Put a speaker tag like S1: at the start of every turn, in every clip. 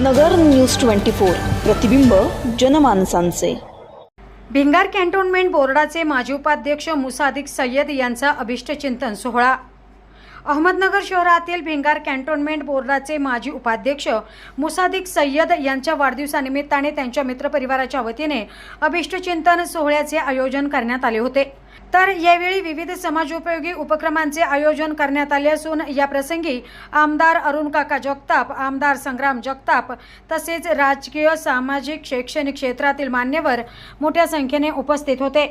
S1: नगर news twenty four प्रतिबिंब जनमानसांचे.
S2: Bhingar cantonment बोर्डाचे माजी उपाध्यक्ष मुसादिक सय्यद यांचा अभिष्टचिंतन सोहळा अहमदनगर शहरातील भिंगार कॅन्टोन्मेंट बोर्डाचे माजी उपाध्यक्ष मुसादिक सय्यद यांच्या वाढदिवसानिमित्ताने त्यांच्या मित्रपरिवाराच्या वतीने अभिष्टचिंतन सोहळ्याचे आयोजन करण्यात आले होते. तर यावेळी विविध समाजोपयोगी उपक्रमांचे आयोजन करण्यात आले असून या प्रसंगी आमदार अरुण काका जगताप आमदार संग्राम जगताप तसेच राजकीय सामाजिक शैक्षणिक क्षेत्रातील मान्यवर मोठ्या संख्येने उपस्थित होते.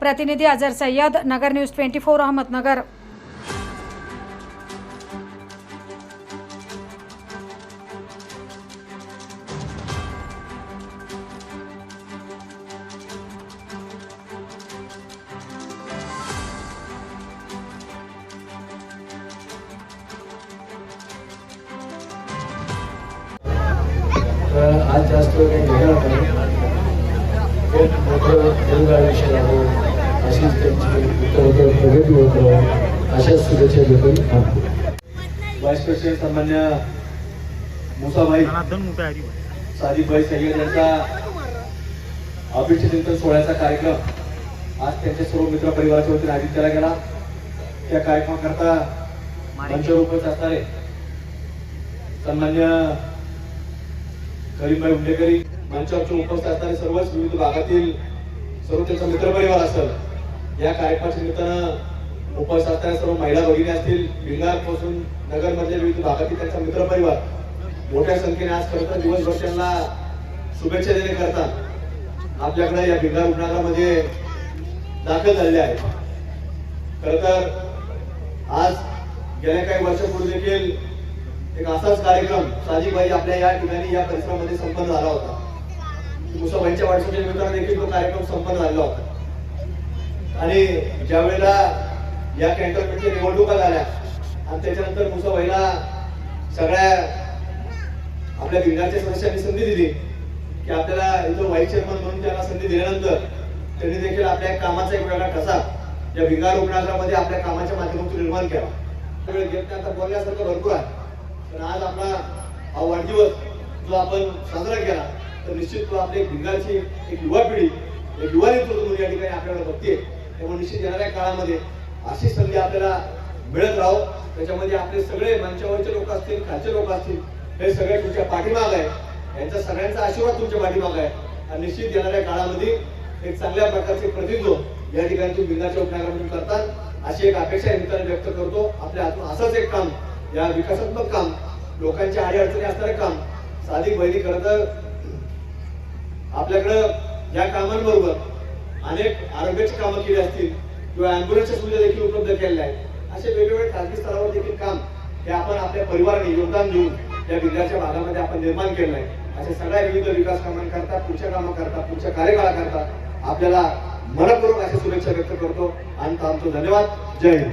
S2: प्रतिनिधी Azar Sayyad Nagar news twenty four Ahmednagar.
S3: तर आज जास्त काही घेणार नाही एक मोठं दीर्घ आयुष्य लाभो अशीच त्यांची उत्तरोत्तर प्रगती होत अशाच शुभेच्छा देतो. व्हाईस प्रेसिडेंट सामान्य मुसाभाई सादिकभाई सय्यद यांचा अभिष्टचिंतन सोहळ्याचा कार्यक्रम. आज त्यांच्या सर्व मित्र परिवाराच्या वतीने आयोजित केला गेला. त्या कार्यक्रमाकरता उपस्थित असणारे सन्मान्य करीमभाई उंडेकरी मंचावरचे उपस्थित असणारे सर्वच विविध भागातील सर्व त्यांचा मित्रपरिवार असेल या कार्यक्रमाच्या निमित्तानं उपस्थित असणाऱ्या सर्व महिला भगिनी असतील भिंगारपासून नगर विविध भागातील त्यांचा मित्रपरिवार मोठ्या संख्येने आज खरं तर दिवसभर त्यांना शुभेच्छा देणे करतात. आपल्याकडे या भिंगार रुग्णालयामध्ये दाखल झालेले आहे खर तर आज गेल्या काही वर्षापूर्वी देखील एक असाच कार्यक्रम साजीबाई आपल्या या ठिकाणी या परिसरामध्ये संपन्न झाला होता. मुसाबाईंच्या वाढसाच्या निमित्तानं देखील तो कार्यक्रम संपन्न झालेला होता. आणि ज्या वेळेला या कॅन्टोन्मेंटच्या निवडणुका झाल्या आणि त्याच्यानंतर मुसाबाईला सगळ्या आपल्या भिंगाच्या सदस्यांनी संधी दिली की आपल्याला इथं व्हाईस चेअरमन म्हणून त्यांना संधी दिल्यानंतर त्यांनी देखील आपल्या कामाचा एक वेगळा ठसा या भिंगार रुग्णालयामध्ये आपल्या कामाच्या माध्यमातून निर्माण केला. त्यावेळी घेत आता बोलण्यासारखं भरपूर आहे. पण आज आपला हा वाढदिवस जो आपण साजरा केला तर निश्चित तो आपल्या भिंगाची एक युवा पिढी एक युवा नेतृत्व म्हणून या ठिकाणी आपल्याला बघते त्यामुळे निश्चित येणाऱ्या काळामध्ये अशी संधी आपल्याला मिळत राहो त्याच्यामध्ये आपले सगळे मंचावरचे लोक असतील खालचे लोक असतील हे सगळे तुमच्या पाठीमाग आहे. यांचा सगळ्यांचा आशीर्वाद तुमच्या पाठीमाग आहे. आणि निश्चित येणाऱ्या काळामध्ये एक चांगल्या प्रकारचे प्रतिनिधित्व या ठिकाणी तुम्ही भिंगाच्या उपनगरामधून करतात. अशी एक अपेक्षा निमित्ताने व्यक्त करतो. आपल्या हातून असंच एक काम या विकासात्मक काम लोकांच्या आडी अडचणी असणारे काम. साधिक बहिणी खरं तर आपल्याकडं या कामांबरोबर अनेक आरोग्याची कामं केली असतील किंवा अँब्युलन्सच्या सुविधा देखील उपलब्ध केलेल्या आहेत. असे वेगवेगळ्या खाजगी स्तरावर देखील काम हे आपण आपल्या परिवाराने योगदान देऊन या भिंगाच्या भागामध्ये आपण निर्माण केलं आहे. अशा सगळ्या विविध विकास कामांकरता पुढच्या कामाकरता पुढच्या कार्यकाळाकरता आपल्याला मनपूर्वक अशा शुभेच्छा व्यक्त करतो. आणि आमचं धन्यवाद. जय हिंद.